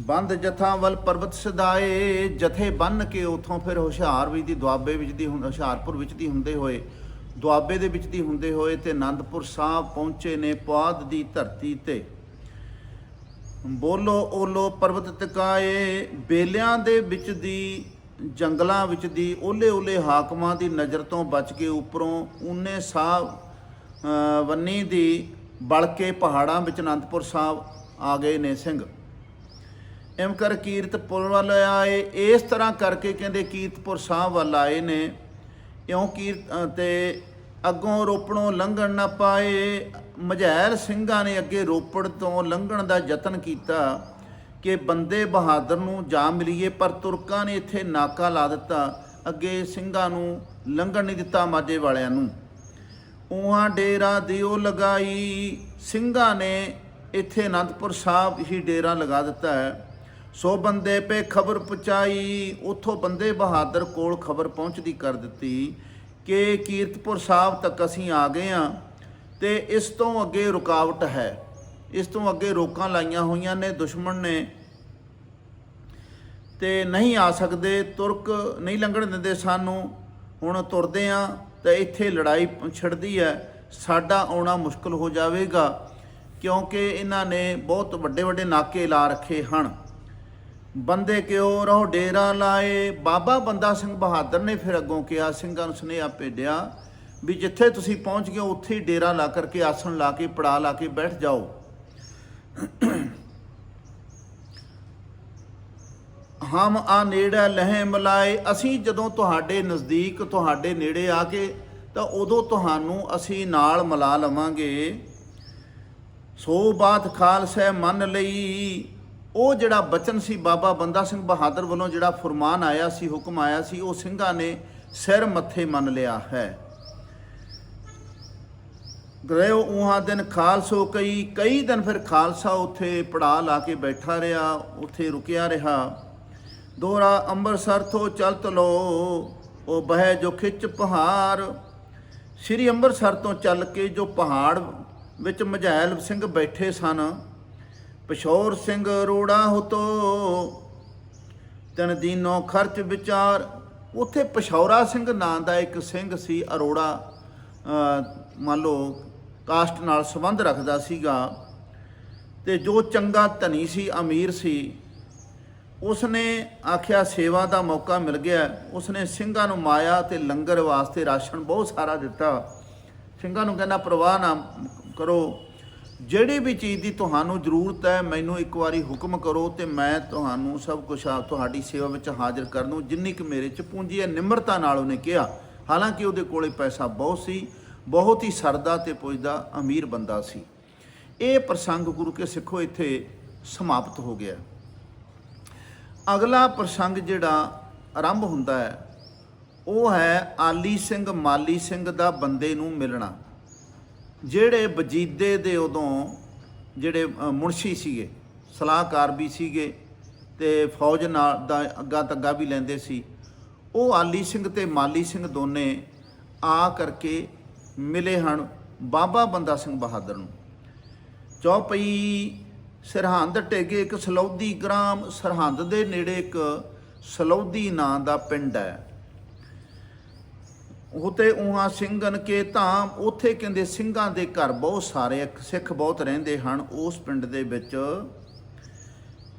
ਬੰਦ ਜਥਾਂ ਵੱਲ ਪਰਬਤ ਸਦਾਏ, ਜਥੇ ਬੰਨ ਕੇ ਉਥੋਂ ਫਿਰ ਹੁਸ਼ਿਆਰ ਵੀ ਦੀ, ਦੁਆਬੇ ਵਿੱਚ ਦੀ ਹੁਣ ਹੁਸ਼ਿਆਰਪੁਰ ਵਿੱਚ ਦੀ ਹੁੰਦੇ ਹੋਏ, ਦੁਆਬੇ ਦੇ ਵਿੱਚ ਦੀ ਹੁੰਦੇ ਹੋਏ ਤੇ ਆਨੰਦਪੁਰ ਸਾਹਿਬ ਪਹੁੰਚੇ ਨੇ ਪੁਆਧ ਦੀ ਧਰਤੀ ਤੇ। ਬੋਲੋ ਓਲੋ ਪਰਬਤ ਤਕਾਏ, ਬੇਲਿਆਂ ਦੇ ਵਿੱਚ ਦੀ, ਜੰਗਲਾਂ ਵਿੱਚ ਦੀ ਓਲੇ ਓਲੇ ਹਾਕਮਾਂ ਦੀ ਨਜ਼ਰ ਤੋਂ ਬਚ ਕੇ ਉੱਪਰੋਂ ਉਹਨੇ ਸਾਹਿਬ ਵੰਨੀ ਦੀ ਬਲ ਕੇ ਪਹਾੜਾਂ ਵਿੱਚ ਅਨੰਦਪੁਰ ਸਾਹਿਬ ਆ ਗਏ ਨੇ ਸਿੰਘ। ਐਮ ਕਰ ਕੀਰਤਪੁਰ ਵੱਲ ਆਏ ਇਸ ਤਰ੍ਹਾਂ ਕਰਕੇ ਕਹਿੰਦੇ ਕੀਰਤਪੁਰ ਸਾਹਿਬ ਵੱਲ ਆਏ ਨੇ। ਇਉਂ ਕੀਰਤ ਅ, ਤੇ ਅੱਗੋਂ ਰੋਪੜੋਂ ਲੰਘਣ ਨਾ ਪਾਏ। ਮਝੈਲ ਸਿੰਘਾਂ ਨੇ ਅੱਗੇ ਰੋਪੜ ਤੋਂ ਲੰਘਣ ਦਾ ਯਤਨ ਕੀਤਾ ਕਿ ਬੰਦੇ ਬਹਾਦਰ ਨੂੰ ਜਾ ਮਿਲੀਏ ਪਰ ਤੁਰਕਾਂ ਨੇ ਇੱਥੇ ਨਾਕਾ ਲਾ ਦਿੱਤਾ। ਅੱਗੇ ਸਿੰਘਾਂ ਨੂੰ ਲੰਘਣ ਨਹੀਂ ਦਿੱਤਾ ਮਾਝੇ ਵਾਲਿਆਂ ਨੂੰ। ਉਹਾਂ ਡੇਰਾ ਦਿਓ ਲਗਾਈ। ਸਿੰਘਾਂ ਨੇ ਇੱਥੇ ਅਨੰਦਪੁਰ ਸਾਹਿਬ ਹੀ ਡੇਰਾ ਲਗਾ ਦਿੱਤਾ ਹੈ। ਸੋ ਬੰਦੇ ਪੇ ਖਬਰ ਪਹੁੰਚਾਈ ਉਥੋਂ ਬੰਦੇ ਬਹਾਦਰ ਕੋਲ ਖਬਰ ਪਹੁੰਚਦੀ ਕਰ ਦਿੱਤੀ ਕਿ ਕੀਰਤਪੁਰ ਸਾਹਿਬ ਤੱਕ ਅਸੀਂ ਆ ਗਏ ਆ ਤੇ ਇਸ ਤੋਂ ਅੱਗੇ ਰੁਕਾਵਟ ਹੈ। ਇਸ ਤੋਂ ਅੱਗੇ ਰੋਕਾਂ ਲਾਈਆਂ ਹੋਈਆਂ ਨੇ ਦੁਸ਼ਮਣ ਨੇ। ਤੇ ਨਹੀਂ ਆ ਸਕਦੇ, ਤੁਰਕ ਨਹੀਂ ਲੰਘਣ ਦਿੰਦੇ ਸਾਨੂੰ। ਹੁਣ ਤੁਰਦੇ ਆ ਤਾਂ ਇੱਥੇ ਲੜਾਈ ਛਿੜਦੀ ਹੈ। ਸਾਡਾ ਆਉਣਾ ਮੁਸ਼ਕਲ ਹੋ ਜਾਵੇਗਾ ਕਿਉਂਕਿ ਇਹਨਾਂ ਨੇ ਬਹੁਤ ਵੱਡੇ ਵੱਡੇ ਨਾਕੇ ਲਾ ਰੱਖੇ ਹਨ। ਬੰਦੇ ਕਿਉ ਰਹੋ ਡੇਰਾ ਲਾਏ? ਬਾਬਾ ਬੰਦਾ ਸਿੰਘ ਬਹਾਦਰ ਨੇ ਫਿਰ ਅੱਗੋਂ ਕਿਹਾ ਸਿੰਘਾਂ ਨੂੰ ਸੁਨੇਹਾ ਭੇਜਿਆ ਵੀ ਜਿੱਥੇ ਤੁਸੀਂ ਪਹੁੰਚ ਗਏ ਹੋ, ਉੱਥੇ ਹੀ ਡੇਰਾ ਲਾ ਕਰਕੇ ਆਸਣ ਲਾ ਕੇ ਪੜਾ ਲਾ ਕੇ ਬੈਠ ਜਾਓ। ਹਮ ਆ ਨੇੜੇ ਲਹਿ ਮਲਾਏ ਅਸੀਂ ਜਦੋਂ ਤੁਹਾਡੇ ਨਜ਼ਦੀਕ ਤੁਹਾਡੇ ਨੇੜੇ ਆ ਕੇ ਤਾਂ ਉਦੋਂ ਤੁਹਾਨੂੰ ਅਸੀਂ ਨਾਲ ਮਿਲਾ ਲਵਾਂਗੇ। ਸੋ ਬਾਤ ਖਾਲਸਾ ਮੰਨ ਲਈ ਉਹ ਜਿਹੜਾ ਬਚਨ ਸੀ, ਬਾਬਾ ਬੰਦਾ ਸਿੰਘ ਬਹਾਦਰ ਵੱਲੋਂ ਜਿਹੜਾ ਫਰਮਾਨ ਆਇਆ ਸੀ, ਹੁਕਮ ਆਇਆ ਸੀ, ਉਹ ਸਿੰਘਾਂ ਨੇ ਸਿਰ ਮੱਥੇ ਮੰਨ ਲਿਆ ਹੈ। ਗਏ ਉਹਾਂ ਦਿਨ ਖਾਲਸੋ ਕਈ ਕਈ ਦਿਨ ਫਿਰ ਖਾਲਸਾ ਉੱਥੇ ਪੜਾ ਲਾ ਕੇ ਬੈਠਾ ਰਿਹਾ, ਉੱਥੇ ਰੁਕਿਆ ਰਿਹਾ। ਦੋਰਾ ਅੰਮ੍ਰਿਤਸਰ ਤੋਂ ਚਲਤ ਲੋ ਉਹ ਬਹਿ ਜੋ ਖਿੱਚ ਪਹਾੜ। ਸ੍ਰੀ ਅੰਮ੍ਰਿਤਸਰ ਤੋਂ ਚੱਲ ਕੇ ਜੋ ਪਹਾੜ ਵਿੱਚ ਮਝੈਲ ਸਿੰਘ ਬੈਠੇ ਸਨ ਪਸ਼ੌਰ ਸਿੰਘ ਅਰੋੜਾ ਹੁਤੋ। ਤਨ ਦੀਨੋ ਖਰਚ ਵਿਚਾਰ। ਉੱਥੇ ਪਸ਼ੌਰਾ ਸਿੰਘ ਨਾਂ ਦਾ ਇੱਕ ਸਿੰਘ ਸੀ ਅਰੋੜਾ। ਮੰਨ ਲਓ ਕਾਸਟ ਨਾਲ ਸੰਬੰਧ ਰੱਖਦਾ ਸੀਗਾ। ਤੇ ਜੋ ਚੰਗਾ ਧਨੀ ਸੀ, ਅਮੀਰ ਸੀ, ਉਸਨੇ ਆਖਿਆ ਸੇਵਾ ਦਾ ਮੌਕਾ ਮਿਲ ਗਿਆ। ਉਸਨੇ ਸਿੰਘਾਂ ਨੂੰ ਮਾਇਆ ਤੇ ਲੰਗਰ ਵਾਸਤੇ ਰਾਸ਼ਨ ਬਹੁਤ ਸਾਰਾ ਦਿੱਤਾ। ਸਿੰਘਾਂ ਨੂੰ ਕਹਿੰਦਾ, ਪ੍ਰਵਾਹ ਨਾ ਕਰੋ। ਜਿਹੜੀ ਵੀ ਚੀਜ਼ ਦੀ ਤੁਹਾਨੂੰ ਜ਼ਰੂਰਤ ਹੈ, ਮੈਨੂੰ ਇੱਕ ਵਾਰੀ ਹੁਕਮ ਕਰੋ ਤੇ ਮੈਂ ਤੁਹਾਨੂੰ ਸਭ ਕੁਝ ਤੁਹਾਡੀ ਸੇਵਾ ਵਿੱਚ ਹਾਜ਼ਰ ਕਰ ਦੂੰ ਜਿੰਨੀ ਕਿ ਮੇਰੇ ਚ ਪੂੰਜੀ ਹੈ, ਨਿਮਰਤਾ ਨਾਲ ਉਹਨੇ ਕਿਹਾ। ਹਾਲਾਂਕਿ ਉਹਦੇ ਕੋਲੇ ਪੈਸਾ ਬਹੁਤ ਸੀ, ਬਹੁਤ ਹੀ ਸਰਦਾ ਤੇ ਪੁੱਜਦਾ ਅਮੀਰ ਬੰਦਾ ਸੀ। ਇਹ ਪ੍ਰਸੰਗ ਗੁਰੂ ਕੇ ਸਿੱਖੋ ਇੱਥੇ ਸਮਾਪਤ ਹੋ ਗਿਆ। ਅਗਲਾ ਪ੍ਰਸੰਗ ਜਿਹੜਾ ਆਰੰਭ ਹੁੰਦਾ ਹੈ, ਉਹ ਹੈ ਆਲੀ ਸਿੰਘ ਮਾਲੀ ਸਿੰਘ ਦਾ ਬੰਦੇ ਨੂੰ ਮਿਲਣਾ। ਜਿਹੜੇ ਵਜੀਦੇ ਦੇ ਉਦੋਂ ਜਿਹੜੇ ਮੁਨਸ਼ੀ ਸੀਗੇ, ਸਲਾਹਕਾਰ ਵੀ ਸੀਗੇ ਤੇ ਫੌਜ ਨਾਲ ਦਾ ਅੱਗਾ ਤੱਗਾ ਵੀ ਲੈਂਦੇ ਸੀ, ਉਹ ਆਲੀ ਸਿੰਘ ਤੇ ਮਾਲੀ ਸਿੰਘ ਦੋਨੇ ਆ ਕਰਕੇ ਮਿਲੇ ਹਨ ਬਾਬਾ ਬੰਦਾ ਸਿੰਘ ਬਹਾਦਰ ਨੂੰ। ਚੌਪਈ ਸਰਹੰਦ ਟੇਗੇ ਇੱਕ ਸਲੌਦੀ ਗ੍ਰਾਮ, ਸਰਹੰਦ ਦੇ ਨੇੜੇ ਇੱਕ ਸਲੌਦੀ ਨਾਂ ਦਾ ਪਿੰਡ ਹੈ। ਉਤੇ ਉਹਾਂ ਸਿੰਘਨ ਕੇ ਧਾਮ, ਉਥੇ ਕਹਿੰਦੇ ਸਿੰਘਾਂ ਦੇ ਘਰ ਬਹੁਤ ਸਾਰੇ ਸਿੱਖ ਬਹੁਤ ਰਹਿੰਦੇ ਹਨ, ਉਸ ਪਿੰਡ ਦੇ ਵਿੱਚ।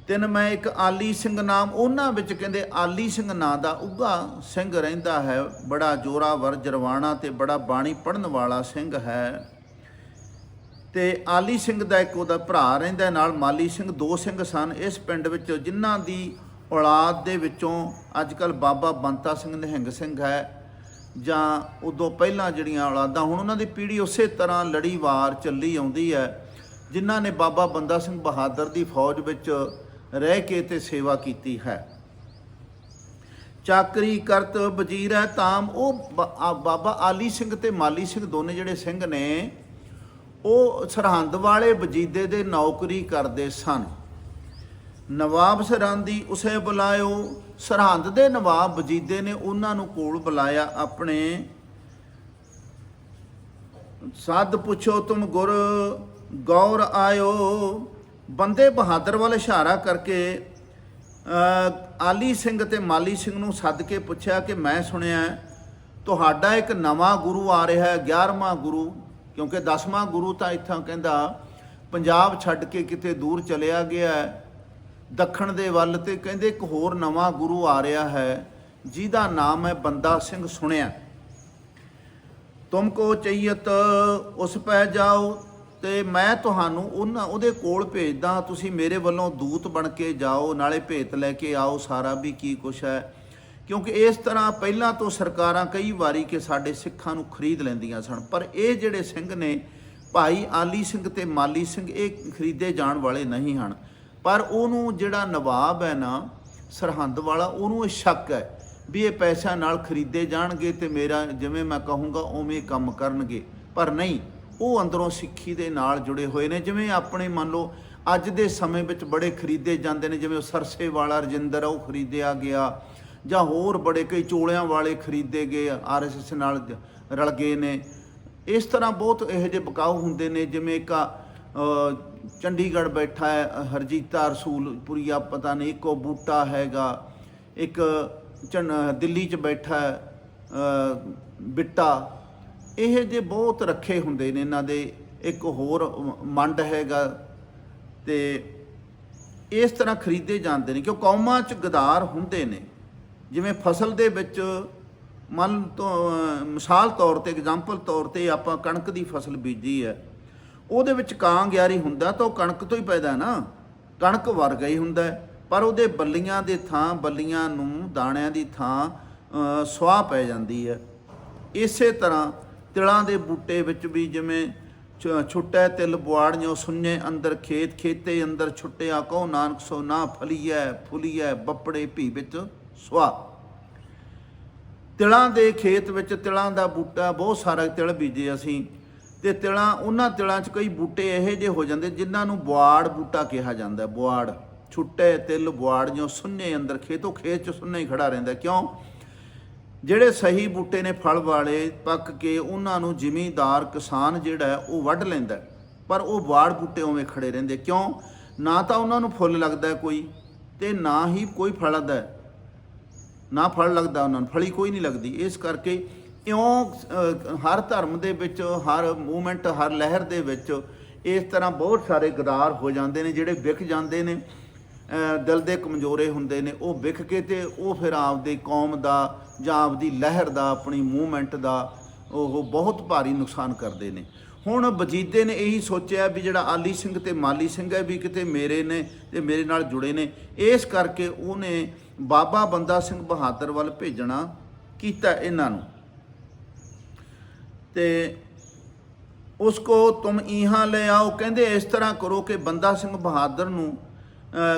ਤਿੰਨ ਮੈਂ ਇੱਕ ਆਲੀ ਸਿੰਘ ਨਾਮ, ਉਹਨਾਂ ਵਿੱਚ ਕਹਿੰਦੇ ਆਲੀ ਸਿੰਘ ਨਾਂ ਦਾ ਉੱਗਾ ਸਿੰਘ ਰਹਿੰਦਾ ਹੈ। ਬੜਾ ਜੋਰਾਵਰ, ਜਰਵਾਣਾ ਤੇ ਬੜਾ ਬਾਣੀ ਪੜਨ ਵਾਲਾ ਸਿੰਘ ਹੈ। ਤੇ ਆਲੀ ਸਿੰਘ ਦਾ ਇੱਕ ਉਹਦਾ ਭਰਾ ਰਹਿੰਦਾ ਨਾਲ ਮਾਲੀ ਸਿੰਘ, ਦੋ ਸਿੰਘ ਸਨ। ਇਸ ਪਿੰਡ ਵਿੱਚ ਜਿਨ੍ਹਾਂ ਦੀ ਔਲਾਦ ਦੇ ਵਿੱਚੋਂ ਅੱਜ ਕੱਲ ਬਾਬਾ ਬੰਤਾ ਸਿੰਘ ਨਿਹੰਗ ਸਿੰਘ ਹੈ। ਜਾਂ ਉਦੋਂ ਪਹਿਲਾਂ ਜਿਹੜੀਆਂ ਔਲਾਦਾਂ, ਹੁਣ ਉਹਨਾਂ ਦੀ ਪੀੜ੍ਹੀ ਉਸੇ ਤਰ੍ਹਾਂ ਲੜੀਵਾਰ ਚੱਲੀ ਆਉਂਦੀ ਹੈ, ਜਿਨ੍ਹਾਂ ਨੇ ਬਾਬਾ ਬੰਦਾ ਸਿੰਘ ਬਹਾਦਰ ਦੀ ਫੌਜ ਵਿੱਚ ਰਹਿ ਕੇ ਤੇ ਸੇਵਾ ਕੀਤੀ ਹੈ। ਚਾਕਰੀ ਕਰਤ ਵਜ਼ੀਰ ਹੈ ਤਾਮ, ਉਹ ਬਾਬਾ ਆਲੀ ਸਿੰਘ ਤੇ ਮਾਲੀ ਸਿੰਘ ਦੋਨੇ ਜਿਹੜੇ ਸਿੰਘ ਨੇ, ਉਹ ਸਰਹੰਦ ਵਾਲੇ ਵਜੀਦੇ ਦੇ ਨੌਕਰੀ ਕਰਦੇ ਸਨ। ਨਵਾਬ ਸਰਹੰਦੀ ਉਸੇ ਬੁਲਾਇਓ। ਸਰਹੰਦ ਦੇ ਨਵਾਬ ਵਜੀਦੇ ਨੇ ਉਹਨਾਂ ਨੂੰ ਕੋਲ ਬੁਲਾਇਆ ਆਪਣੇ। ਸੱਦ ਪੁੱਛੋ ਤੁਮ ਗੁਰ, ਗੌਰ ਆਇਓ। ਬੰਦੇ ਬਹਾਦਰ ਵੱਲ ਇਸ਼ਾਰਾ ਕਰਕੇ ਆਲੀ ਸਿੰਘ ਤੇ ਮਾਲੀ ਸਿੰਘ ਨੂੰ ਸੱਦ ਕੇ ਪੁੱਛਿਆ ਕਿ ਮੈਂ ਸੁਣਿਆ ਤੁਹਾਡਾ ਇੱਕ ਨਵਾਂ ਗੁਰੂ ਆ ਰਿਹਾ ਹੈ 11ਵਾਂ ਗੁਰੂ, ਕਿਉਂਕਿ 10ਵਾਂ ਗੁਰੂ ਤਾਂ ਇੱਥਾਂ ਕਹਿੰਦਾ, ਪੰਜਾਬ ਛੱਡ ਕੇ ਕਿਤੇ ਦੂਰ ਚਲਿਆ ਗਿਆ ਹੈ। ਦੱਖਣ ਦੇ ਵੱਲ ਤੇ ਕਹਿੰਦੇ ਇੱਕ ਹੋਰ ਨਵਾਂ ਗੁਰੂ ਆ ਰਿਹਾ ਹੈ, ਜਿਹਦਾ ਨਾਮ ਹੈ ਬੰਦਾ ਸਿੰਘ ਸੁਣਿਆ। ਤੁਮਕੋ ਚਈਅਤ ਉਸ ਪੈ ਜਾਓ ਤੇ ਮੈਂ ਤੁਹਾਨੂੰ ਉਹਨਾਂ ਉਹਦੇ ਕੋਲ ਭੇਜਦਾ, ਤੁਸੀਂ ਮੇਰੇ ਵੱਲੋਂ ਦੂਤ ਬਣ ਕੇ ਜਾਓ, ਨਾਲੇ ਭੇਤ ਲੈ ਕੇ ਆਓ, ਸਾਰਾ ਵੀ ਕੀ ਕੁਛ ਹੈ। ਕਿਉਂਕਿ ਇਸ ਤਰ੍ਹਾਂ ਪਹਿਲਾਂ ਤੋਂ ਸਰਕਾਰਾਂ ਕਈ ਵਾਰੀ ਕਿ ਸਾਡੇ ਸਿੱਖਾਂ ਨੂੰ ਖਰੀਦ ਲੈਂਦੀਆਂ ਸਨ, ਪਰ ਇਹ ਜਿਹੜੇ ਸਿੰਘ ਨੇ, ਭਾਈ ਆਲੀ ਸਿੰਘ ਤੇ ਮਾਲੀ ਸਿੰਘ, ਇਹ ਖਰੀਦੇ ਜਾਣ ਵਾਲੇ ਨਹੀਂ ਹਨ। ਪਰ ਉਹਨੂੰ ਜਿਹੜਾ ਨਵਾਬ ਹੈ ਨਾ, ਸਰਹੰਦ ਵਾਲਾ, ਉਹਨੂੰ ਇਹ ਸ਼ੱਕ ਹੈ ਵੀ ਇਹ ਪੈਸਿਆਂ ਨਾਲ ਖਰੀਦੇ ਜਾਣਗੇ ਤੇ ਮੇਰਾ, ਜਿਵੇਂ ਮੈਂ ਕਹੂੰਗਾ, ਉਵੇਂ ਕੰਮ ਕਰਨਗੇ। ਪਰ ਨਹੀਂ, ਉਹ ਅੰਦਰੋਂ ਸਿੱਖੀ ਦੇ ਨਾਲ ਜੁੜੇ ਹੋਏ ਨੇ। ਜਿਵੇਂ ਆਪਣੇ ਮੰਨ ਲਓ, ਅੱਜ ਦੇ ਸਮੇਂ ਵਿੱਚ ਬੜੇ ਖਰੀਦੇ ਜਾਂਦੇ ਨੇ, ਜਿਵੇਂ ਉਹ ਸਰਸੇ ਵਾਲਾ ਰਜਿੰਦਰ ਆ, ਉਹ ਖਰੀਦਿਆ ਗਿਆ। ਜਾਂ ਹੋਰ ਬੜੇ ਕਈ ਚੋਲਿਆਂ ਵਾਲੇ ਖਰੀਦੇ ਗਏ ਆਰਐਸਐਸ ਨਾਲ ਰਲ ਗਏ ਨੇ। ਇਸ ਤਰ੍ਹਾਂ ਬਹੁਤ ਇਹੋ ਜਿਹੇ ਬਕਾਊ ਹੁੰਦੇ ਨੇ, ਜਿਵੇਂ ਇੱਕ ਚੰਡੀਗੜ੍ਹ ਬੈਠਾ ਹੈ ਅ, ਹਰਜੀਤਾ ਰਸੂਲਪੁਰੀਆ ਪਤਾ ਨਹੀਂ ਇੱਕੋ ਬੂਟਾ ਹੈਗਾ। ਇੱਕ ਚੰਨ ਦਿੱਲੀ 'ਚ ਬੈਠਾ ਬਿੱਟਾ। ਇਹ ਜੇ ਬਹੁਤ ਰੱਖੇ ਹੁੰਦੇ ਨੇ ਇਹਨਾਂ ਦੇ ਇੱਕ ਹੋਰ ਮੰਡ ਹੈਗਾ ਤੇ ਇਸ ਤਰ੍ਹਾਂ ਖਰੀਦੇ ਜਾਂਦੇ ਨੇ ਕਿਉਂ ਕੌਮਾਂ 'ਚ ਗਦਾਰ ਹੁੰਦੇ ਨੇ। ਜਿਵੇਂ ਫਸਲ ਦੇ ਵਿੱਚ ਮੰਨ ਤੋਂ ਮਿਸਾਲ ਤੌਰ ਤੇ ਐਗਜ਼ਾਮਪਲ ਤੌਰ ਤੇ ਆਪਾਂ ਕਣਕ ਦੀ ਫਸਲ ਬੀਜੀ ਹੈ ਉਹਦੇ ਵਿੱਚ ਕਾਂ ਗਿਆਰੀ ਹੁੰਦਾ ਤਾਂ ਉਹ ਕਣਕ ਤੋਂ ਹੀ ਪੈਦਾ ਨਾ। ਕਣਕ ਵਰਗਾ ਹੀ ਹੁੰਦਾ ਪਰ ਉਹਦੇ ਬੱਲੀਆਂ ਦੇ ਥਾਂ, ਬੱਲੀਆਂ ਨੂੰ, ਦਾਣਿਆਂ ਦੀ ਥਾਂ ਸੁਆਹ ਪੈ ਜਾਂਦੀ ਹੈ। ਇਸੇ ਤਰ੍ਹਾਂ ਤਿਲਾਂ ਦੇ ਬੂਟੇ ਵਿੱਚ ਵੀ ਜਿਵੇਂ ਛ- ਛੁੱਟੈ ਤਿਲ ਬੁਆੜਿਓ ਸੁੰਨੇ ਅੰਦਰ ਖੇਤ, ਖੇਤੇ ਅੰਦਰ ਛੁੱਟਿਆ ਕਉ ਨਾਨਕ ਸੋ ਨਾ ਫਲੀਐ, ਫੁਲੀਐ, ਬੱਪੜੇ ਭੀ ਵਿੱਚ ਸੁਆ ਤਿਲਾਂ ਦੇ ਖੇਤ ਵਿੱਚ ਤਿਲਾਂ ਦਾ ਬੂਟਾ, ਬਹੁਤ ਸਾਰਾ ਤਿਲ ਬੀਜੇ ਅਸੀਂ। ਤੇ ਤਿਲਾਂ ਉਹਨਾਂ ਤਿਲਾਂ 'ਚ ਕਈ ਬੂਟੇ ਇਹੋ ਜਿਹੇ ਹੋ ਜਾਂਦੇ ਜਿਨ੍ਹਾਂ ਨੂੰ ਬੁਆੜ ਬੂਟਾ ਕਿਹਾ ਜਾਂਦਾ ਹੈ, ਬੁਆੜ। ਛੁੱਟੇ ਤਿਲ ਬੁਆੜ ਜਿਉ ਸੁੰਨੇ ਅੰਦਰ ਖੇਤੋਂ ਖੇਤ 'ਚ ਸੁੰਨਾ ਹੀ ਖੜਾ ਰਹਿੰਦਾ ਕਿਉਂ? ਜਿਹੜੇ ਸਹੀ ਬੂਟੇ ਨੇ ਫਲ ਵਾਲੇ ਪੱਕ ਕੇ ਉਹਨਾਂ ਨੂੰ ਜ਼ਿਮੀਂਦਾਰ ਕਿਸਾਨ ਜਿਹੜਾ ਉਹ ਵੱਢ ਲੈਂਦਾ ਪਰ ਉਹ ਬਾੜ ਬੂਟੇ ਉਵੇਂ ਖੜੇ ਰਹਿੰਦੇ ਕਿਉਂ? ਨਾ ਤਾਂ ਉਹਨਾਂ ਨੂੰ ਫੁੱਲ ਲੱਗਦਾ ਕੋਈ ਤੇ ਨਾ ਹੀ ਕੋਈ ਫਲ ਲੱਗਦਾ ਨਾ ਫਲ ਲੱਗਦਾ ਉਹਨਾਂ ਨੂੰ ਫਲੀ ਕੋਈ ਨਹੀਂ ਲੱਗਦੀ। ਇਸ ਕਰਕੇ ਇਉਂ ਹਰ ਧਰਮ ਦੇ ਵਿੱਚ, ਹਰ ਮੂਵਮੈਂਟ, ਹਰ ਲਹਿਰ ਦੇ ਵਿੱਚ ਇਸ ਤਰ੍ਹਾਂ ਬਹੁਤ ਸਾਰੇ ਗਦਾਰ ਹੋ ਜਾਂਦੇ ਨੇ, ਜਿਹੜੇ ਵਿਕ ਜਾਂਦੇ ਨੇ ਦਿਲ ਦੇ ਕਮਜ਼ੋਰੇ ਹੁੰਦੇ ਨੇ, ਉਹ ਵਿਕ ਕੇ ਤੇ ਉਹ ਫਿਰ ਆਪਦੀ ਕੌਮ ਦਾ ਜਾਂ ਆਪਦੀ ਲਹਿਰ ਦਾ, ਆਪਣੀ ਮੂਵਮੈਂਟ ਦਾ ਉਹ ਬਹੁਤ ਭਾਰੀ ਨੁਕਸਾਨ ਕਰਦੇ ਨੇ। ਹੁਣ ਵਜੀਦੇ ਨੇ ਇਹੀ ਸੋਚਿਆ ਵੀ ਜਿਹੜਾ ਆਲੀ ਸਿੰਘ ਤੇ ਮਾਲੀ ਸਿੰਘ ਹੈ ਵੀ ਕਿਤੇ ਮੇਰੇ ਨੇ ਤੇ ਮੇਰੇ ਨਾਲ ਜੁੜੇ ਨੇ, ਇਸ ਕਰਕੇ ਉਹਨੇ ਬਾਬਾ ਬੰਦਾ ਸਿੰਘ ਬਹਾਦਰ ਵੱਲ ਭੇਜਣਾ ਕੀਤਾ ਇਹਨਾਂ ਨੂੰ। ਤੇ ਉਸ ਕੋ ਤੁਮ ਇਹਾਂ ਲੈ ਆਓ। ਕਹਿੰਦੇ ਇਸ ਤਰ੍ਹਾਂ ਕਰੋ ਕਿ ਬੰਦਾ ਸਿੰਘ ਬਹਾਦਰ ਨੂੰ